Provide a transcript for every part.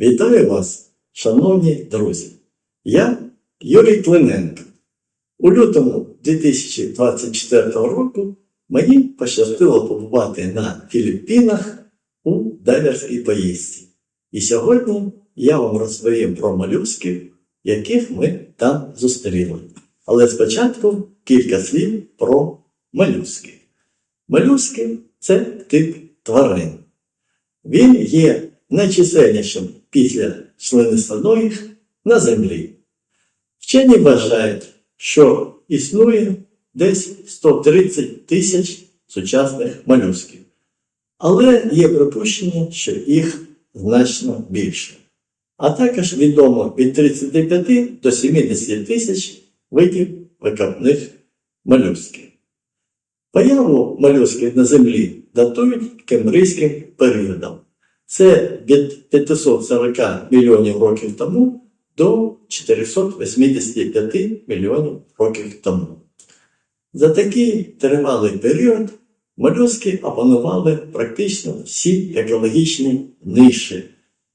Вітаю вас, шановні друзі. Я Юрій Клиненко. У лютому 2024 року мені пощастило побувати на Філіппінах у дайверській поїздці. І сьогодні я вам розповім про молюсків, яких ми там зустріли. Але спочатку кілька слів про молюски. Молюски це тип тварин. Він є найчисельнішим після членистоногих на землі. Вчені вважають, що існує десь 130 тисяч сучасних молюсків. Але є припущення, що їх значно більше. А також відомо від 35 до 70 тисяч видів викопних молюсків. Появу молюсків на землі датують кембрійським періодом. Це від 540 мільйонів років тому до 485 мільйонів років тому. За такий тривалий період молюски опанували практично всі екологічні ниші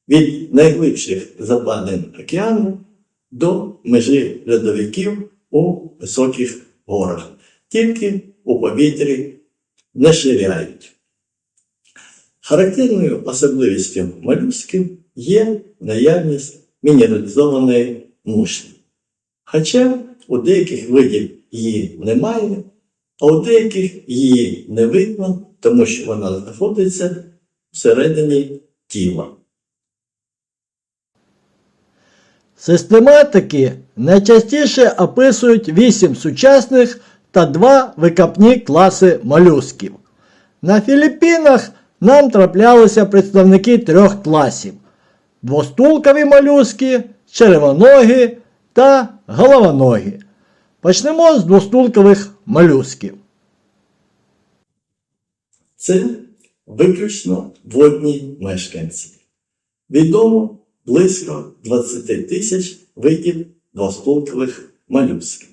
від найглибших западин океану до межі льодовиків у високих горах. Тільки у повітрі не ширяють. Характерною особливістю молюсків є наявність мінералізованої мушлі. Хоча у деяких видів її немає, а у деяких її не видно, тому що вона знаходиться всередині тіла. Систематики найчастіше описують 8 сучасних та 2 викопні класи молюсків. На Філіппінах нам траплялися представники трьох класів: двостулкові молюски, червоногі та головоногі. Почнемо з двостулкових молюсків. Це виключно водні мешканці. Відомо близько 20 тисяч видів двостулкових молюсків.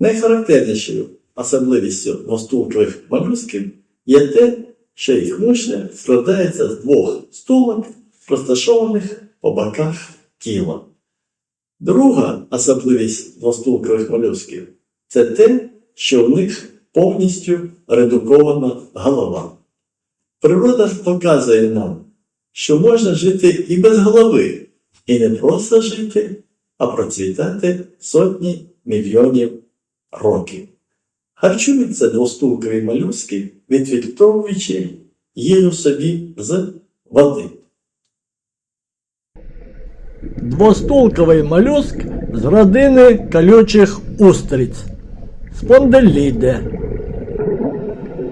Найхарактернішою особливістю двостулкових молюсків є те, їх мушля складається з двох стулок, розташованих по боках тіла. Друга особливість двостулкових молюсків це те, що в них повністю редукована голова. Природа показує нам, що можна жити і без голови, і не просто жити, а процвітати сотні мільйонів років. Харчуються двостулкові молюски, відфільтровуючи їжу собі з води. Двостулковий молюск з родини колючих устриць. Спонделіде.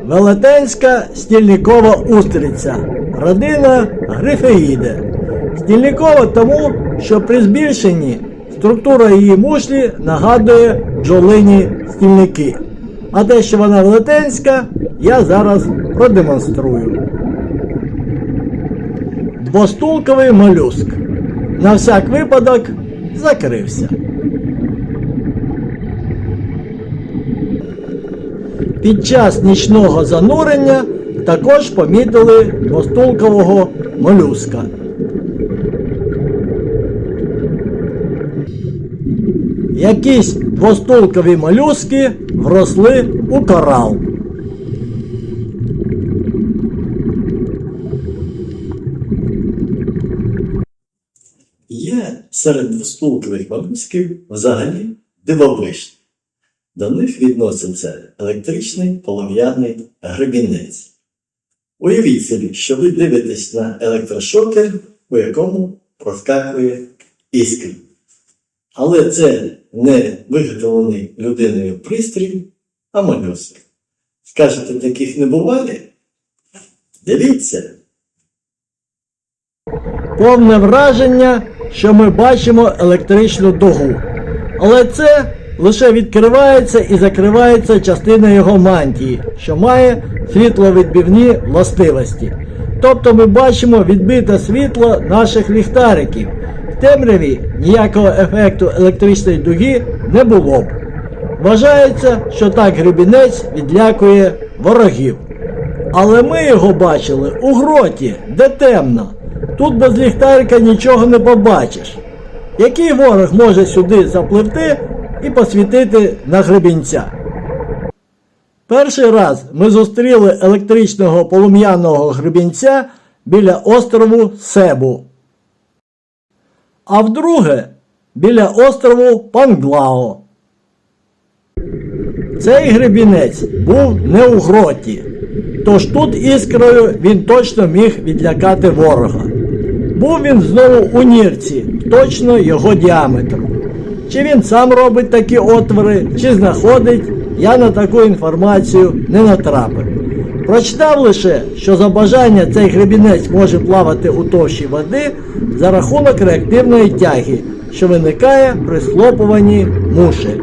Велетенська стільникова устриця. Родина грифеїде. Стільникова тому, що при збільшенні структура її мушлі нагадує бджолині стільники. А те, що вона велетенська, я зараз продемонструю. Двостулковий молюск. На всяк випадок закрився. Під час нічного занурення також помітили двостулкового молюска. Якісь двостулкові молюски вросли у корал. Є серед двостулкових молюсків взагалі дивовижні. До них відноситься електричний полум'яний гребінець. Уявіть собі, що ви дивитесь на електрошокер, у якому проскакує іскра. Але це не виготовлений людиною пристрій, а молюск. Скажете, таких не буває? Дивіться, Повне враження, що ми бачимо електричну дугу. Але це лише відкривається і закривається частина його мантії, що має світловідбивні властивості. Тобто ми бачимо відбите світло наших ліхтариків. В темряві ніякого ефекту електричної дуги не було б. Вважається, що так гребінець відлякує ворогів. Але ми його бачили у гроті, де темно. Тут без ліхтарика нічого не побачиш. Який ворог може сюди запливти і посвітити на гребінця? Перший раз ми зустріли електричного полум'яного гребінця біля острову Себу. А вдруге біля острову Панглао. Цей гребінець був не у гроті, тож тут іскрою він точно міг відлякати ворога. Був він знову у нірці, точно його діаметру. Чи він сам робить такі отвори, чи знаходить, я на таку інформацію не натрапив. Прочитав лише, що за бажання цей гребінець може плавати у товщі води за рахунок реактивної тяги, що виникає при схлопуванні мушель.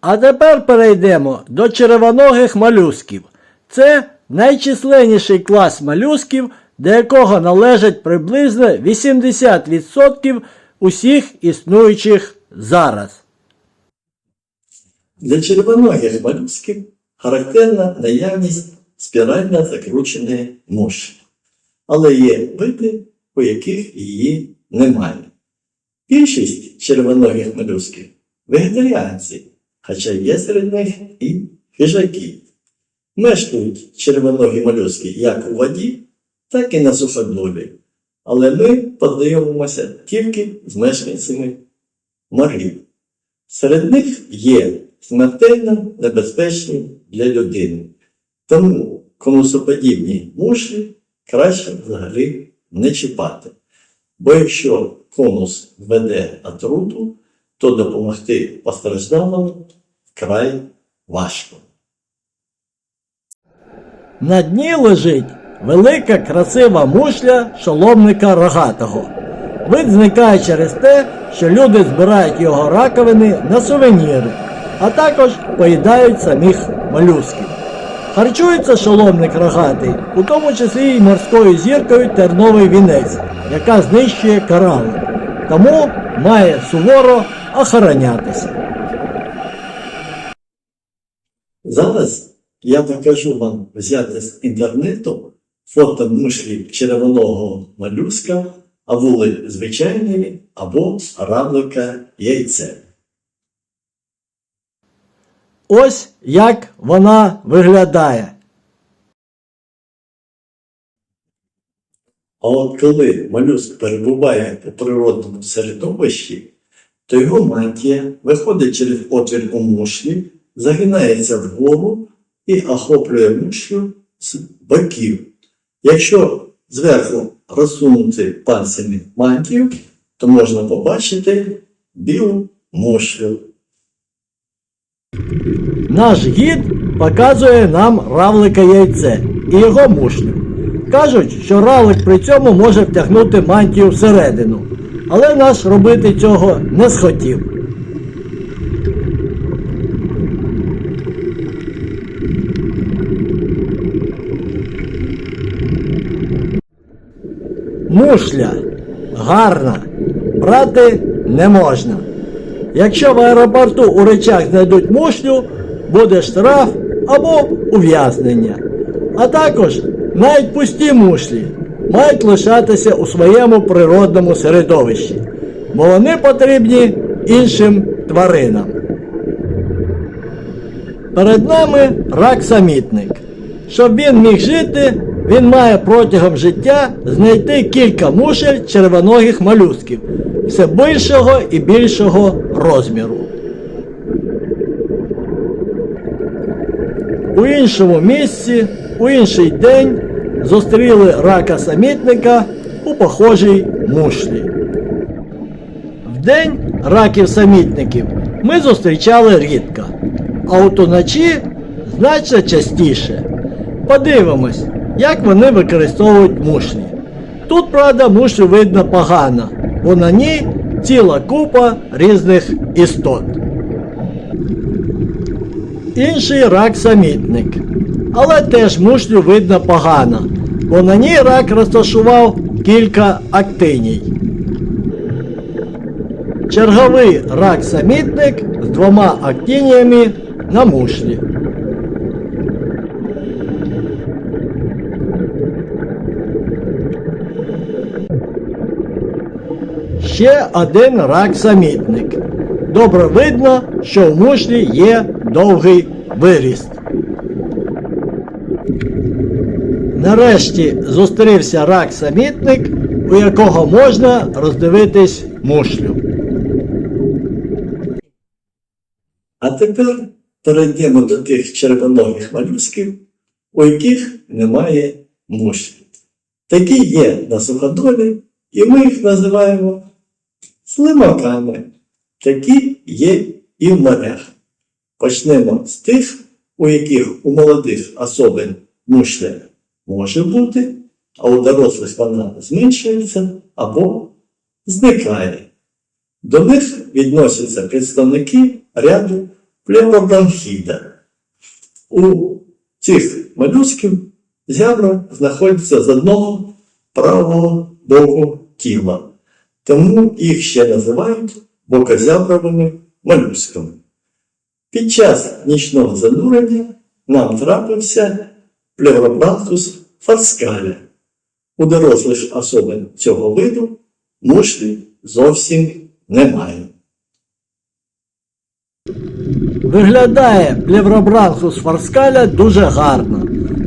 А тепер перейдемо до червоногих молюсків. Це найчисленніший клас молюсків, до якого належать приблизно 80% усіх існуючих зараз. Для червоногих молюсків характерна наявність спірально закрученої муші. Але є види, у яких її немає. Більшість червоногих молюсків вегетаріанці, хоча є серед них і хижаки. Мешкають червоногі молюски як у воді, так і на суходолі. Але ми познайомимося тільки з мешканцями морів. Серед них є смертельно небезпечні для людини. Тому конусоподібні мушлі краще взагалі не чіпати. Бо якщо конус веде отруту, то допомогти постраждалому вкрай важко. На дні лежить велика красива мушля шоломника рогатого. Вид зникає через те, що люди збирають його раковини на сувеніри, а також поїдають самих молюсків. Харчується шоломник рогатий, у тому числі й морською зіркою терновий вінець, яка знищує корали. Тому має суворо охоронятися. Зараз я покажу вам взяти з інтернету фото мушлі червоного молюска, авули звичайної або равлика яйце. Ось як вона виглядає. А от коли молюск перебуває у природному середовищі, то його мантія виходить через отвір у мушлі, загинається вгору і охоплює мушлю з боків. Якщо зверху розсунути пальцями мантію, то можна побачити білу мушлю. Наш гід показує нам равлика яйце і його мушлю. Кажуть, що равлик при цьому може втягнути мантію всередину, але наш робити цього не схотів. Мушля гарна, брати не можна. Якщо в аеропорту у речах знайдуть мушлю, буде штраф або ув'язнення. А також навіть пусті мушлі мають лишатися у своєму природному середовищі, бо вони потрібні іншим тваринам. Перед нами рак-самітник. Щоб він міг жити, він має протягом життя знайти кілька мушель червоногих молюсків все більшого і більшого розміру. У іншому місці, у інший день зустріли рака самітника у похожій мушлі. Вдень раків самітників ми зустрічали рідко, а от уночі значно частіше. Подивимось, як вони використовують мушлі. Тут, правда, мушлю видно погано, бо на ній ціла купа різних істот. Інший рак самітник. Але теж мушлю видно погано, бо на ній рак розташував кілька актиній. Черговий рак самітник з двома актиніями на мушлі. Ще один рак-самітник. Добре видно, що в мушлі є довгий виріст. Нарешті зустрівся рак-самітник, у якого можна роздивитись мушлю. А тепер перейдемо до тих червоногих малюсків, у яких немає мушлі. Такі є на суходолі, і ми їх називаємо слимаками. Такі є і в морях. Почнемо з тих, у яких у молодих особин мушля може бути, а у дорослих вона зменшується або зникає. До них відносяться представники ряду плевробронхіда. У цих молюсків зябра знаходяться з одного правого боку тіла, тому їх ще називають бокозябровими молюсками. Під час нічного занурення нам трапився плевробранхус фаскаля. У дорослих особин цього виду мушлі зовсім немає. Виглядає плевробранхус фарскаля дуже гарно.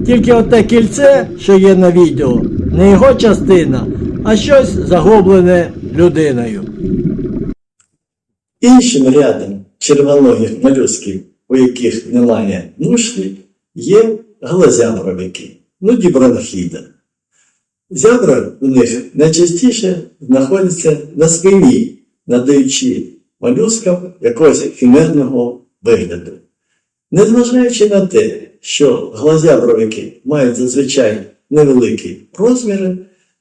Тільки оте кільце, що є на відео, не його частина, а щось загублене людиною. Іншим рядом червоногих молюсків, у яких немає мушлі, є глазябровики, ну дібронхіда. Зябра у них найчастіше знаходяться на спині, надаючи молюскам якогось химерного вигляду. Незважаючи на те, що глазябровики мають зазвичай невеликі розміри,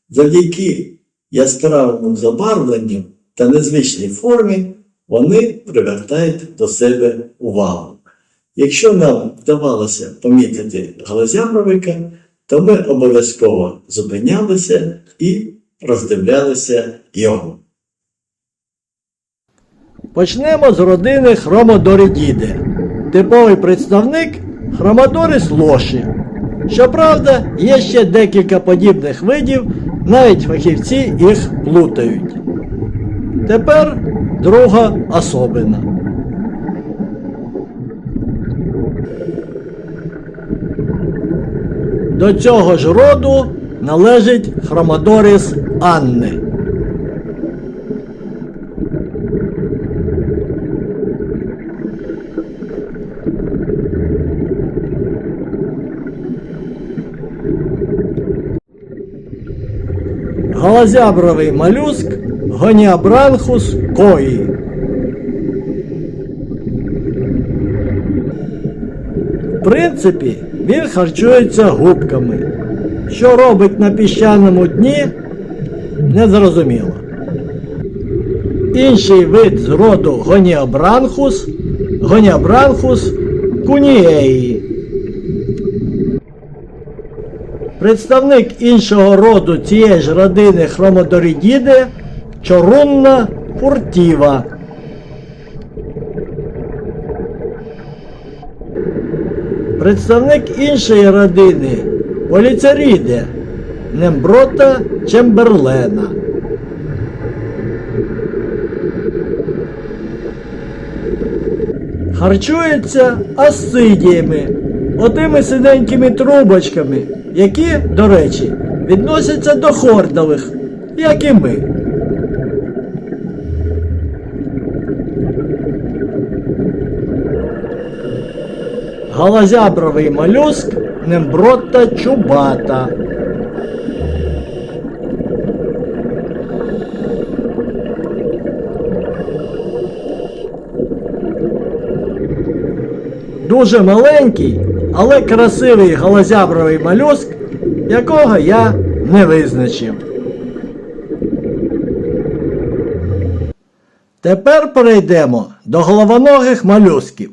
завдяки яскравому забарвленню та незвичній формі вони привертають до себе увагу. Якщо нам вдавалося помітити глазябровика, то ми обов'язково зупинялися і роздивлялися його. Почнемо з родини Хромодоридіди. Типовий представник Хромодорис лоші. Щоправда, є ще декілька подібних видів, навіть фахівці їх плутають. Тепер друга особина. До цього ж роду належить Хромодорис Анни. Голозябровий молюск Гоніабранхус кої. В принципі, він харчується губками. Що робить на піщаному дні, незрозуміло. Інший вид з роду Гоніабранхус Гоніабранхус кунієї. Представник іншого роду цієї ж родини хромодоридіди чорунна фуртіва. Представник іншої родини поліцеріде Немброта Чемберлена. Харчується асидіями, отими синенькими трубочками, які, до речі, відносяться до хордових, як і ми. Галазябровий молюск Немброта чубата. Дуже маленький, але красивий галазябровий молюск, якого я не визначив. Тепер перейдемо до головоногих молюсків.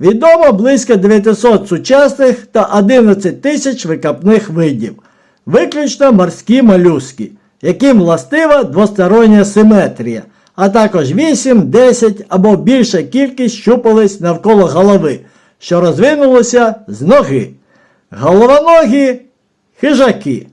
Відомо близько 900 сучасних та 11 тисяч викопних видів, виключно морські молюски, яким властива двостороння симетрія, а також 8, 10 або більша кількість щупалець навколо голови, що розвинулося з ноги. Головоногі хижаки.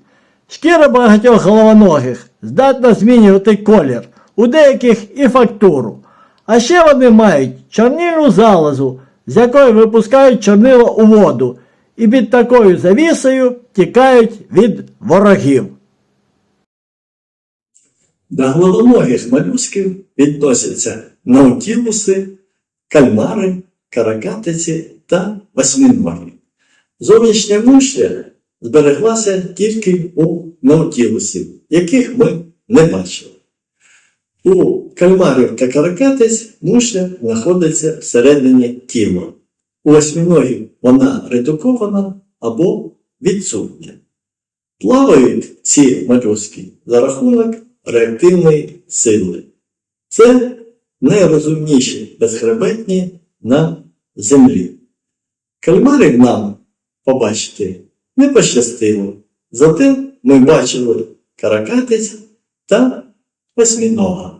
Шкіра багатьох головоногих здатна змінювати колір у деяких і фактуру. А ще вони мають чорнильну залозу, з якої випускають чорнило у воду, і під такою завісою тікають від ворогів. До головоногих молюсків відносяться наутілуси, кальмари, каракатиці та восьминогі. Зовнішня мушля збереглася тільки у наутілусів, яких ми не бачили. У кальмарів та каракатиць мушля знаходиться всередині тіла. У восьминогів вона редукована або відсутня. Плавають ці молюски за рахунок реактивної сили. Це найрозумніші безхребетні на землі. Кальмарів нам побачити не пощастило, зате ми бачили каракатиць та восьмінога.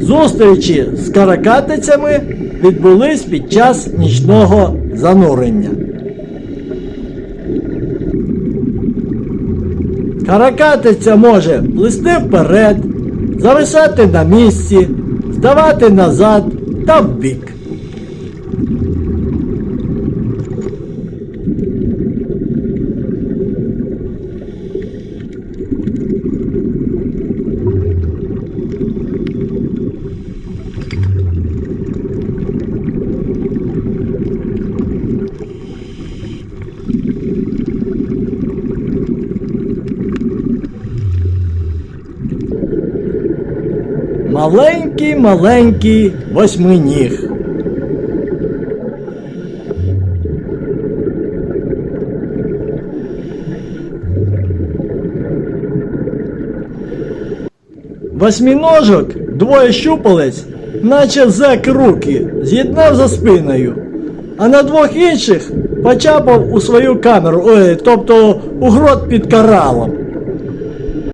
Зустрічі з каракатицями відбулись під час нічного занурення. Каракатиця може плисти вперед, зависати на місці, здавати назад та вбік. Маленький маленький восьминіг. Восьминожок, двоє щупалець, наче зек руки, з'єднав за спиною, а на двох інших почапав у свою камеру, ой, тобто у грот під коралом.